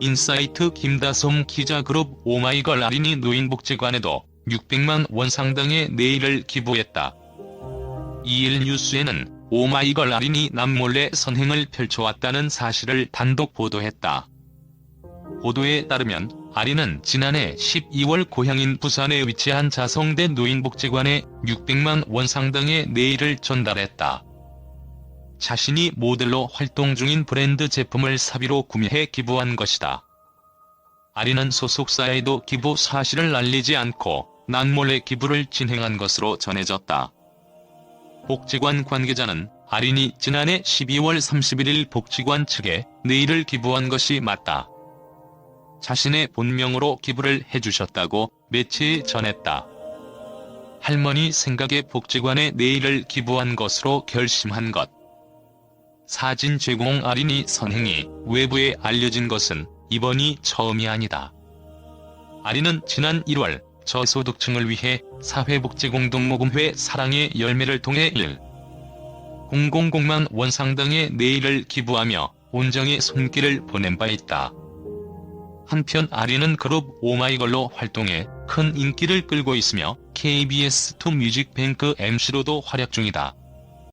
인사이트 김다솜 기자 그룹 오마이걸 아린이 노인복지관에도 600만 원 상당의 네일을 기부했다. 2일 뉴스에는 오마이걸 아린이 남몰래 선행을 펼쳐왔다는 사실을 단독 보도했다. 보도에 따르면 아린은 지난해 12월 고향인 부산에 위치한 자성대 노인복지관에 600만 원 상당의 네일을 전달했다. 자신이 모델로 활동 중인 브랜드 제품을 사비로 구매해 기부한 것이다. 아린은 소속사에도 기부 사실을 알리지 않고 난몰래 기부를 진행한 것으로 전해졌다. 복지관 관계자는 아린이 지난해 12월 31일 복지관 측에 네일을 기부한 것이 맞다. 자신의 본명으로 기부를 해주셨다고 매체에 전했다. 할머니 생각에 복지관에 네일을 기부한 것으로 결심한 것. 사진 제공 아린이 선행이 외부에 알려진 것은 이번이 처음이 아니다. 아린은 지난 1월 저소득층을 위해 사회복지공동모금회 사랑의 열매를 통해 1. 000만 원 상당의 네일을 기부하며 온정의 손길을 보낸 바 있다. 한편 아린은 그룹 오마이걸로 활동해 큰 인기를 끌고 있으며 KBS2 뮤직뱅크 MC로도 활약 중이다.